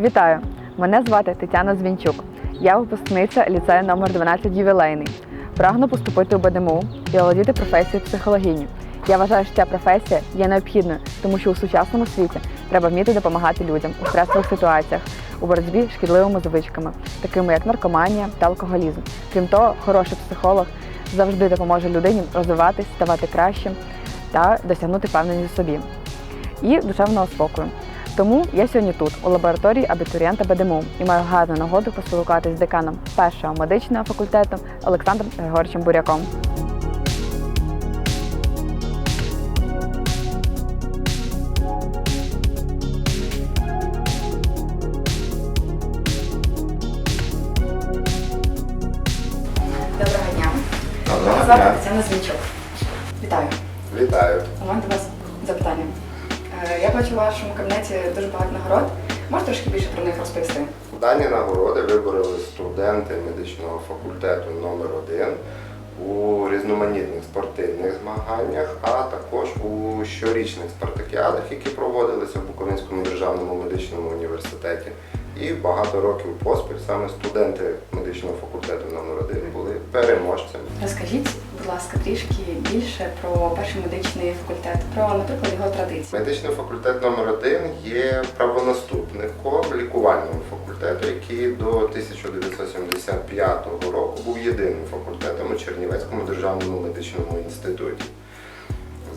Вітаю! Мене звати Тетяна Звінчук. Я випускниця ліцею номер 12 ювілейний. Прагну поступити у БДМУ і володіти професією психологині. Я вважаю, що ця професія є необхідною, тому що у сучасному світі треба вміти допомагати людям у стресових ситуаціях, у боротьбі з шкідливими звичками, такими як наркоманія та алкоголізм. Крім того, хороший психолог завжди допоможе людині розвиватись, ставати кращим та досягнути впевненості в собі і душевного спокою. Тому я сьогодні тут, у лабораторії абітурієнта БДМУ, і маю гарну нагоду поспілкуватися з деканом першого медичного факультету Олександром Григоровичем Буряком. Доброго дня. Доброго Мене звати дня. Тетяна Звінчук. Вітаю. Вітаю. У мене до вас запитання. Е, Я бачу у вашому кабінеті дуже багато нагород. Можете трошки більше про них розповісти? Дані нагороди вибороли студенти медичного факультету номер 1 у різноманітних спортивних змаганнях, а також у щорічних спартакіадах, які проводилися в Буковинському державному медичному університеті. І багато років поспіль саме студенти медичного факультету номер 1 були переможцями. Розкажіть, ласка, трішки більше про перший медичний факультет, про, наприклад, його традиції. Медичний факультет номер 1 є правонаступником лікувального факультету, який до 1975 року був єдиним факультетом у Чернівецькому державному медичному інституті.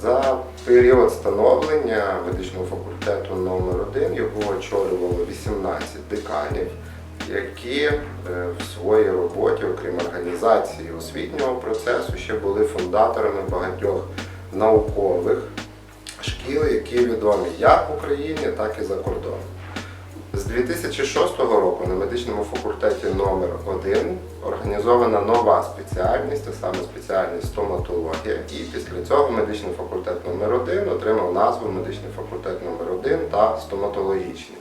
За період становлення медичного факультету номер 1 його очолювало 18 деканів, які е, в своїй роботі, окрім організації освітнього процесу, ще були фундаторами багатьох наукових шкіл, які відомі як в Україні, так і за кордоном. З 2006 року на медичному факультеті номер 1 організована нова спеціальність, а саме спеціальність стоматологія. І після цього медичний факультет номер 1 отримав назву медичний факультет номер 1 та стоматологічний.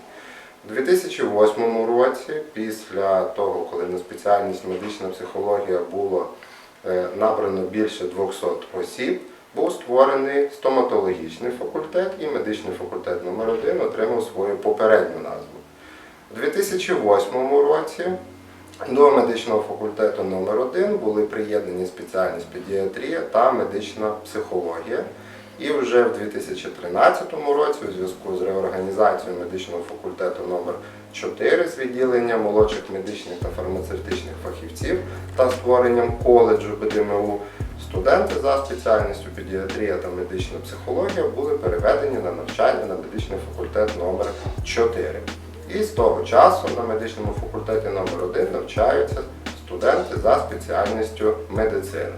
У 2008 році, після того, коли на спеціальність медична психологія було е, набрано більше 200 осіб, був створений стоматологічний факультет і медичний факультет номер 1 отримав свою попередню назву. У 2008 році до медичного факультету номер 1 були приєднані спеціальність педіатрія та медична психологія. І вже в 2013 році, у зв'язку з реорганізацією медичного факультету номер 4 з відділення молодших медичних та фармацевтичних фахівців та створенням коледжу БДМУ, студенти за спеціальністю педіатрія та медична психологія були переведені на навчання на медичний факультет номер 4. І з того часу на медичному факультеті номер 1 навчаються студенти за спеціальністю медицина.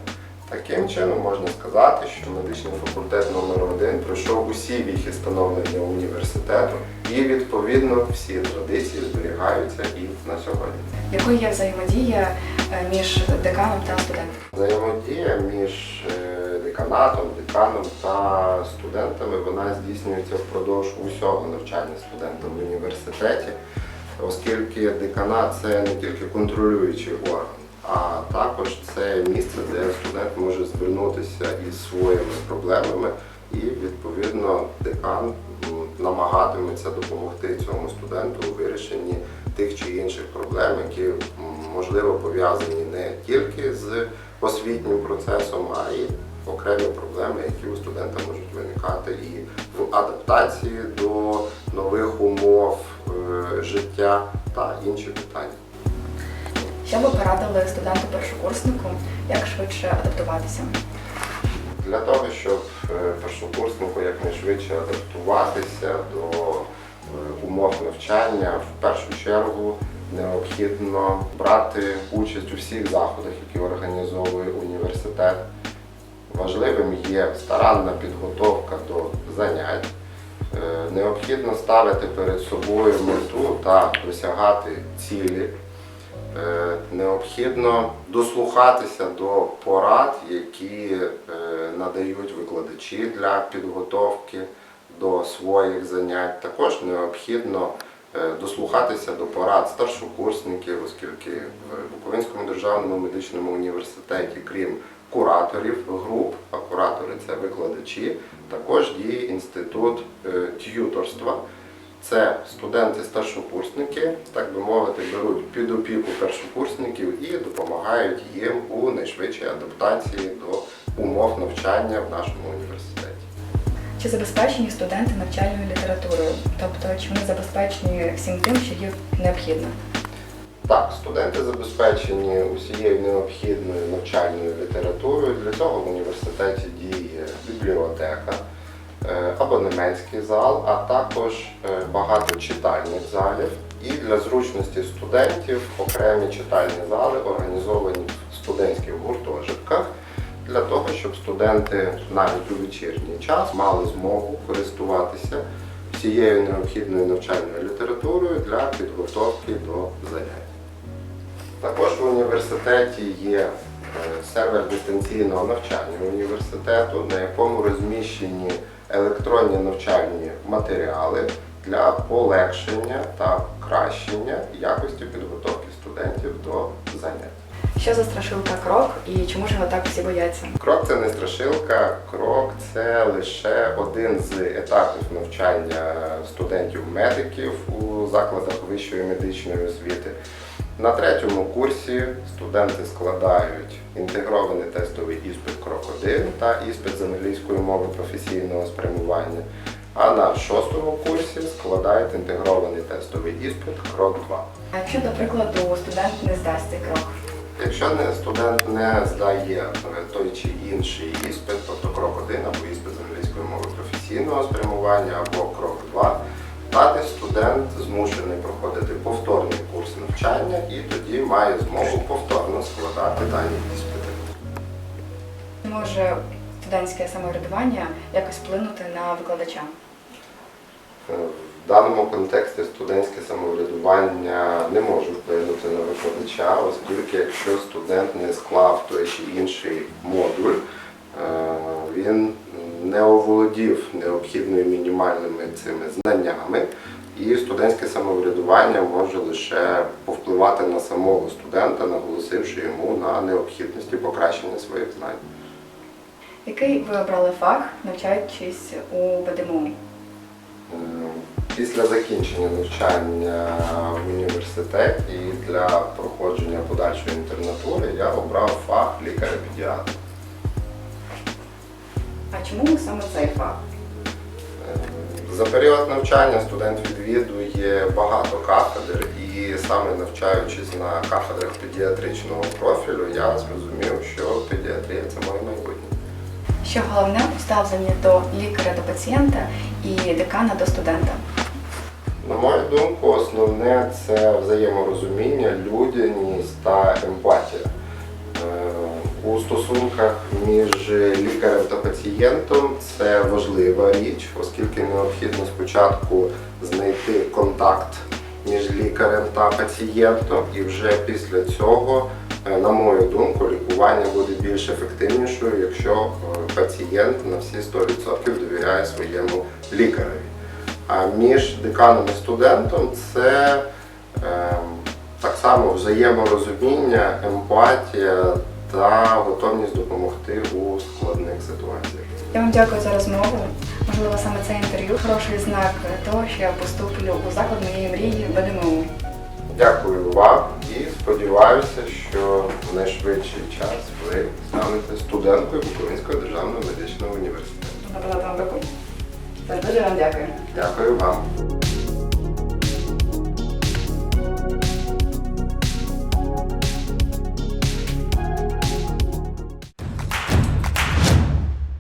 Таким чином можна сказати, що медичний факультет номер 1 пройшов усі віхи становлення університету і відповідно всі традиції зберігаються і на сьогодні. Якою є взаємодія е, між деканом та студентом? Взаємодія між е, деканатом, деканом та студентами вона здійснюється впродовж усього навчання студента в університеті, оскільки деканат це не тільки контролюючий орган, а також це місце, де студент може звернутися із своїми проблемами, і відповідно декан намагатиметься допомогти цьому студенту у вирішенні тих чи інших проблем, які можливо пов'язані не тільки з освітнім процесом, а й окремі проблеми, які у студента можуть виникати і в адаптації до нових умов е, життя та інші питання. Що ви порадили студенту-першокурснику, як швидше адаптуватися? Для того, щоб е, першокурснику якнайшвидше адаптуватися до е, умов навчання, в першу чергу необхідно брати участь у всіх заходах, які організовує університет. Важливим є старанна підготовка до занять. Е, Необхідно ставити перед собою мету та досягати цілі. Е, Необхідно дослухатися до порад, які е, надають викладачі для підготовки до своїх занять. Також необхідно е, дослухатися до порад старшокурсників, оскільки в Буковинському державному медичному університеті, крім кураторів груп, а куратори це викладачі, також діє інститут т'юторства. Це студенти-старшокурсники, так би мовити, беруть під опіку першокурсників і допомагають їм у найшвидшій адаптації до умов навчання в нашому університеті. Чи забезпечені студенти навчальною літературою? Тобто, чи вони забезпечені всім тим, що їм необхідно? Так, студенти забезпечені усією необхідною навчальною літературою. Для цього в університеті діє бібліотека, е, абонементський зал, а також е, багато читальних залів. І для зручності студентів окремі читальні зали організовані в студентських гуртожитках для того, щоб студенти навіть у вечірній час мали змогу користуватися всією необхідною навчальною літературою для підготовки до занять. Також в університеті є сервер дистанційного навчання університету, на якому розміщені електронні навчальні матеріали для полегшення та покращення якості підготовки студентів до занять. Що за страшилка крок і чому ж його так всі бояться? Крок це не страшилка, крок це лише один з етапів навчання студентів-медиків у закладах вищої медичної освіти. На третьому курсі студенти складають інтегрований тестовий іспит крок 1 та іспит з англійської мови професійного спрямування. А на шостому курсі складають інтегрований тестовий іспит крок 2. А якщо, до прикладу, студент не здасть цей крок? Якщо студент не здає е, той чи інший іспит, тобто крок 1 або іспит з англійської мови професійного спрямування, або крок 2, далі студент змушений проходити повторний навчання і тоді має змогу повторно складати дані іспити. Може студентське самоврядування якось вплинути на викладача? Е, В даному контексті студентське самоврядування не може вплинути на викладача, оскільки якщо студент не склав той чи інший модуль, е, він не оволодів необхідними мінімальними цими знаннями, і студентське самоврядування може лише повпливати на самого студента, наголосивши йому на необхідності покращення своїх знань. Який ви обрали фах, навчаючись у БДМУ? Е, Після закінчення навчання в університеті і для проходження подальшої інтернатури я обрав фах лікаря-педіатра. А чому саме цей фах? За період навчання студент відвідує багато кафедр, і саме навчаючись на кафедрах педіатричного профілю, я зрозумів, що педіатрія це моє майбутнє. Що головне у ставленні до лікаря до пацієнта і декана до студента? На мою думку, основне це взаєморозуміння, людяність та емпатія. У стосунках між лікарем та пацієнтом це важлива річ, оскільки необхідно спочатку знайти контакт між лікарем та пацієнтом, і вже після цього, е, на мою думку, лікування буде більш ефективнішою, якщо е, пацієнт на всі 100% довіряє своєму лікареві. А між деканом і студентом це е, так само взаєморозуміння, емпатія та готовність допомогти у складних ситуаціях. Я вам дякую за розмову. Можливо, саме це інтерв'ю хороший знак того, що я поступлю у заклад моєї мрії БДМУ. Дякую вам і сподіваюся, що в найшвидший час ви станете студенткою Буковинського державного медичного університету. Вам руку. Дуже вам дякую. Дякую вам.